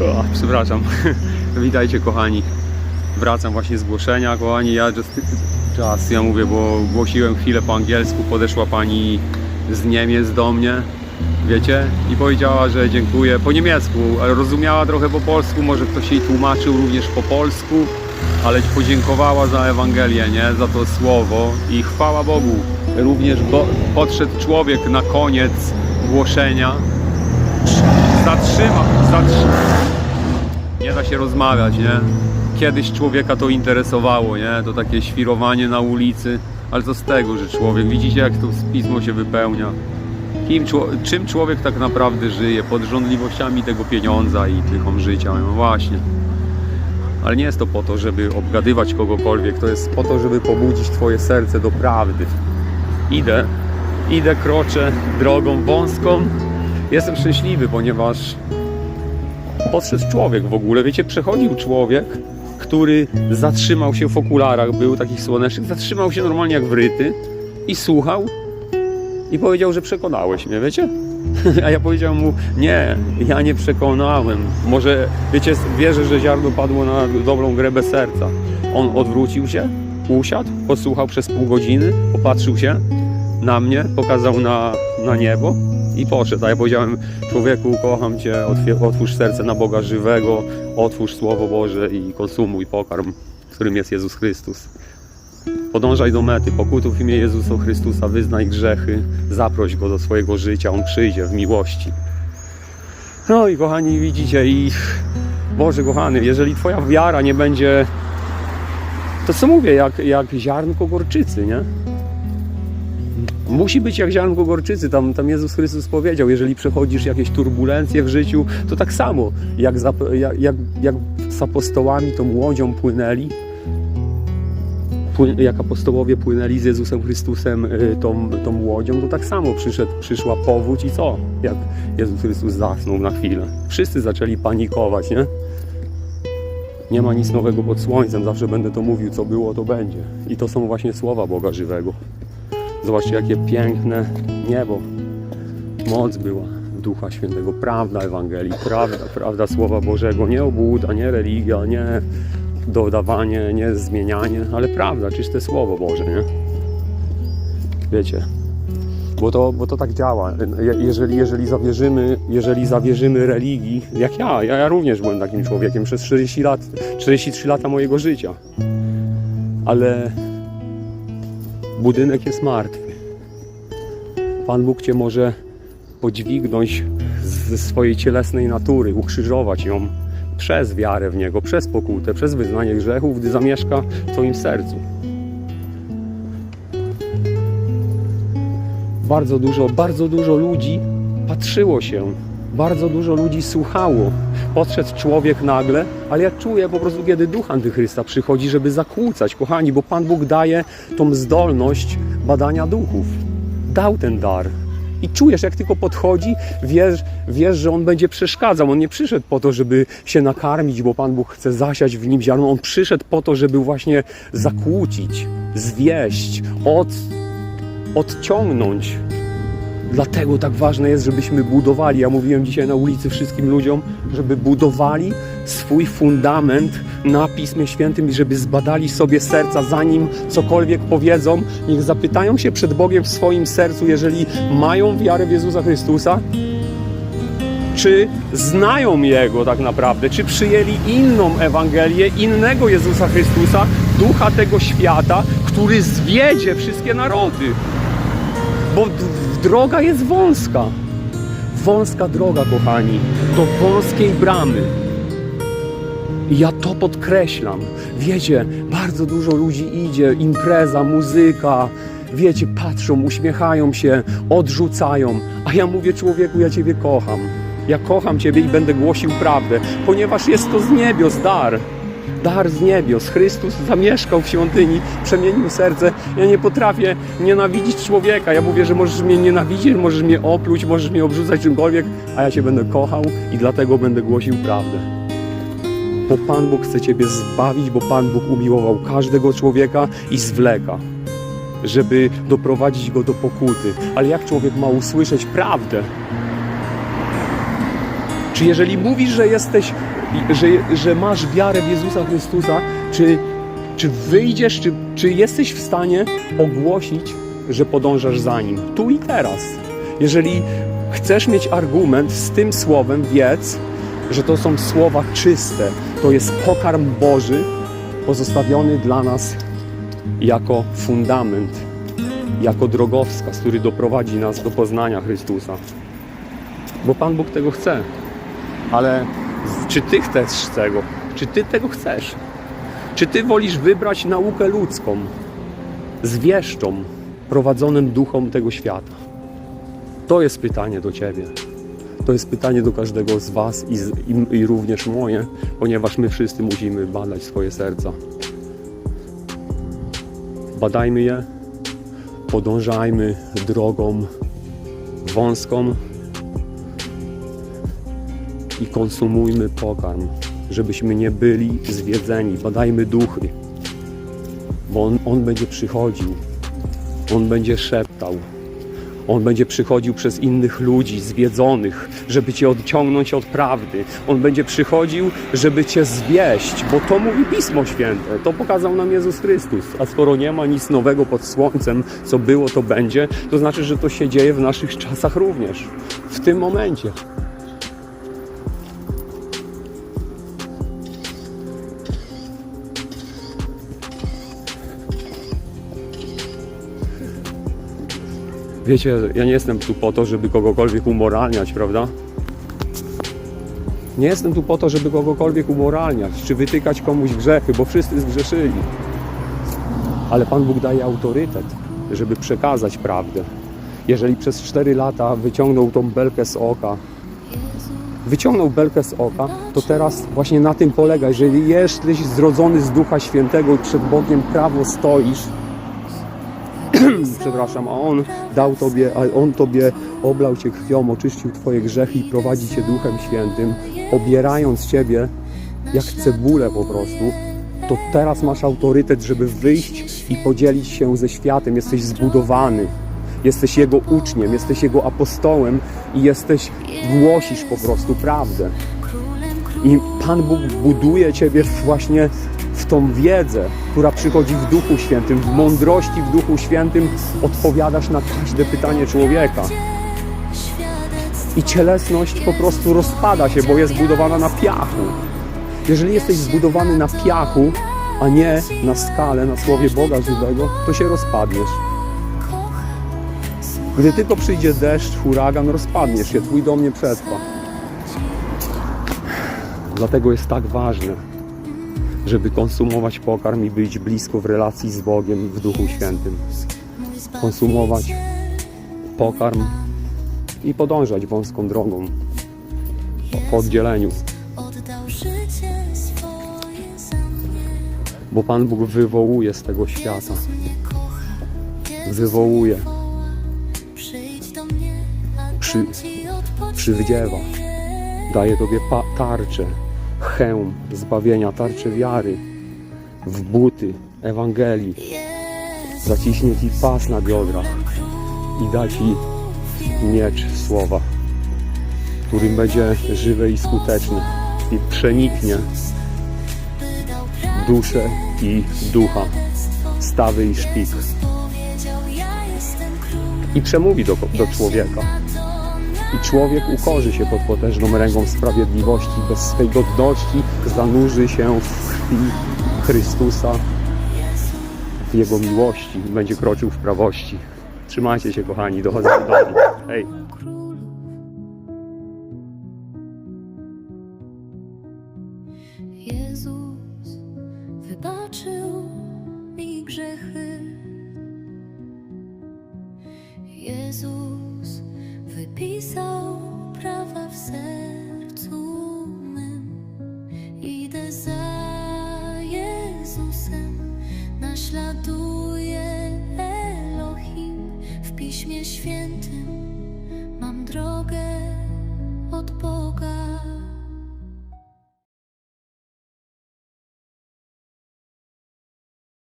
O, przepraszam. Witajcie kochani. Wracam właśnie z głoszenia, kochani. Ja just, czas, ja mówię, bo głosiłem chwilę po angielsku, podeszła pani z Niemiec do mnie, wiecie, i powiedziała, że dziękuję po niemiecku, rozumiała trochę po polsku, może ktoś jej tłumaczył również po polsku, ale podziękowała za Ewangelię, nie, za to słowo i chwała Bogu. Również bo, podszedł człowiek na koniec głoszenia, zatrzymał, zatrzymał. Nie da się rozmawiać, nie? Kiedyś człowieka to interesowało, nie? To takie świrowanie na ulicy, ale co z tego, że człowiek, widzicie jak to pismo się wypełnia. Kim, czym człowiek tak naprawdę żyje? Pod żądliwościami tego pieniądza i pychą życia, no właśnie. Ale nie jest to po to, żeby obgadywać kogokolwiek, to jest po to, żeby pobudzić Twoje serce do prawdy. Idę, idę, kroczę drogą wąską. Jestem szczęśliwy, ponieważ podszedł człowiek w ogóle. Wiecie, przechodził człowiek, który zatrzymał się w okularach, był takich słonecznych, zatrzymał się normalnie jak wryty i słuchał i powiedział, że przekonałeś mnie, wiecie? A ja powiedziałem mu, nie, ja nie przekonałem. Może, wiecie, wierzę, że ziarno padło na dobrą grę serca. On odwrócił się, usiadł, posłuchał przez pół godziny, popatrzył się na mnie, pokazał na, na niebo i poszedł. A ja powiedziałem, człowieku, kocham Cię, otwórz serce na Boga żywego, otwórz Słowo Boże i konsumuj pokarm, którym jest Jezus Chrystus. Podążaj do mety, pokutuj w imię Jezusa Chrystusa, wyznaj grzechy, zaproś Go do swojego życia, On przyjdzie w miłości. No i kochani, widzicie, i Boże kochany, jeżeli Twoja wiara nie będzie, to co mówię, jak, jak ziarnko gorczycy, nie? Musi być jak ziarnko gorczycy, tam, tam Jezus Chrystus powiedział, jeżeli przechodzisz jakieś turbulencje w życiu, to tak samo, jak, za, jak, jak, jak z apostołami tą łodzią płynęli, pły- jak apostołowie płynęli z Jezusem Chrystusem y, tą, tą łodzią, to tak samo przyszedł, przyszła powódź i co? Jak Jezus Chrystus zasnął na chwilę. Wszyscy zaczęli panikować, nie? Nie ma nic nowego pod słońcem, zawsze będę to mówił, co było, to będzie. I to są właśnie słowa Boga żywego. Zobaczcie, jakie piękne niebo. Moc była Ducha Świętego, prawda Ewangelii, prawda, prawda Słowa Bożego, nie obłuda, nie religia, nie dodawanie, nie zmienianie, ale prawda, czyste Słowo Boże, nie? Wiecie, bo to, bo to tak działa. Je- Jeżeli, jeżeli, zawierzymy, jeżeli zawierzymy religii, jak ja, ja, ja również byłem takim człowiekiem przez 40 lat, 43 lata mojego życia, ale budynek jest martwy. Pan Bóg Cię może podźwignąć ze swojej cielesnej natury, ukrzyżować ją przez wiarę w Niego, przez pokutę, przez wyznanie grzechów, gdy zamieszka w Twoim sercu. Bardzo dużo, bardzo dużo ludzi patrzyło się, bardzo dużo ludzi słuchało. Podszedł człowiek nagle, ale ja czuję po prostu, kiedy duch antychrysta przychodzi, żeby zakłócać, kochani, bo Pan Bóg daje tą zdolność badania duchów. Dał ten dar. I czujesz, jak tylko podchodzi, wiesz, wiesz, że on będzie przeszkadzał. On nie przyszedł po to, żeby się nakarmić, bo Pan Bóg chce zasiać w nim ziarno. On przyszedł po to, żeby właśnie zakłócić, zwieść, od, odciągnąć. Dlatego tak ważne jest, żebyśmy budowali. Ja mówiłem dzisiaj na ulicy wszystkim ludziom, żeby budowali swój fundament na Pismie Świętym i żeby zbadali sobie serca, zanim cokolwiek powiedzą. Niech zapytają się przed Bogiem w swoim sercu, jeżeli mają wiarę w Jezusa Chrystusa, czy znają Jego tak naprawdę, czy przyjęli inną Ewangelię, innego Jezusa Chrystusa, ducha tego świata, który zwiedzie wszystkie narody. Droga jest wąska. Wąska droga, kochani, do wąskiej bramy. I ja to podkreślam. Wiecie, bardzo dużo ludzi idzie, impreza, muzyka. Wiecie, patrzą, uśmiechają się, odrzucają. A ja mówię, człowieku, ja Ciebie kocham. Ja kocham Ciebie i będę głosił prawdę, ponieważ jest to z niebios dar. Dar z niebios. Chrystus zamieszkał w świątyni, przemienił serce. Ja nie potrafię nienawidzić człowieka. Ja mówię, że możesz mnie nienawidzić, możesz mnie opluć, możesz mnie obrzucać czymkolwiek, a ja Cię będę kochał i dlatego będę głosił prawdę bo Pan Bóg chce Ciebie zbawić, bo Pan Bóg umiłował każdego człowieka i zwleka, żeby doprowadzić go do pokuty. Ale jak człowiek ma usłyszeć prawdę? Czy jeżeli mówisz, że jesteś, że, że masz wiarę w Jezusa Chrystusa, czy, czy wyjdziesz, czy, czy jesteś w stanie ogłosić, że podążasz za Nim? Tu i teraz. Jeżeli chcesz mieć argument z tym słowem, wiedz, że to są słowa czyste. To jest pokarm Boży pozostawiony dla nas jako fundament, jako drogowskaz, który doprowadzi nas do poznania Chrystusa. Bo Pan Bóg tego chce. Ale czy Ty chcesz tego? Czy Ty tego chcesz? Czy Ty wolisz wybrać naukę ludzką, zwieszczą, prowadzonym duchom tego świata? To jest pytanie do Ciebie. To jest pytanie do każdego z Was i, z, i, i również moje, ponieważ my wszyscy musimy badać swoje serca. Badajmy je, podążajmy drogą wąską i konsumujmy pokarm, żebyśmy nie byli zwiedzeni. Badajmy duchy, bo on, on będzie przychodził, on będzie szeptał. On będzie przychodził przez innych ludzi zwiedzonych, żeby cię odciągnąć od prawdy. On będzie przychodził, żeby cię zwieść, bo to mówi Pismo Święte. To pokazał nam Jezus Chrystus. A skoro nie ma nic nowego pod słońcem, co było, to będzie, to znaczy, że to się dzieje w naszych czasach również. W tym momencie. Wiecie, ja nie jestem tu po to, żeby kogokolwiek umoralniać, prawda? Nie jestem tu po to, żeby kogokolwiek umoralniać, czy wytykać komuś grzechy, bo wszyscy zgrzeszyli. Ale Pan Bóg daje autorytet, żeby przekazać prawdę. Jeżeli przez 4 lata wyciągnął tą belkę z oka, wyciągnął belkę z oka, to teraz właśnie na tym polega. Jeżeli jesteś zrodzony z Ducha Świętego i przed Bogiem prawo stoisz, przepraszam, a On dał Tobie, a On Tobie oblał Cię krwią, oczyścił Twoje grzechy i prowadzi Cię Duchem Świętym, obierając Ciebie jak cebulę po prostu, to teraz masz autorytet, żeby wyjść i podzielić się ze światem. Jesteś zbudowany, jesteś Jego uczniem, jesteś Jego apostołem i jesteś, głosisz po prostu prawdę. I Pan Bóg buduje Ciebie właśnie w tą wiedzę, która przychodzi w Duchu Świętym, w mądrości w Duchu Świętym odpowiadasz na każde pytanie człowieka. I cielesność po prostu rozpada się, bo jest budowana na piachu. Jeżeli jesteś zbudowany na piachu, a nie na skale, na słowie Boga żywego, to się rozpadniesz. Gdy tylko przyjdzie deszcz, huragan, rozpadniesz się, twój dom nie przetrwa. Dlatego jest tak ważne, żeby konsumować pokarm i być blisko w relacji z Bogiem w Duchu Świętym. Konsumować pokarm i podążać wąską drogą po- oddzieleniu, bo Pan Bóg wywołuje z tego świata. Wywołuje, Przy- przywdziewa, daje Tobie tarczę, hełm zbawienia, tarczę wiary, w buty Ewangelii, zaciśnie Ci pas na biodrach i da Ci miecz słowa, którym będzie żywy i skuteczny i przeniknie duszę i ducha, stawy i szpik i przemówi do, do człowieka. I człowiek ukorzy się pod potężną ręką sprawiedliwości, bez swej godności zanurzy się w krwi Chrystusa, w Jego miłości będzie kroczył w prawości. Trzymajcie się kochani, dochodzę do domu. Hej! Jezus wybaczył mi grzechy.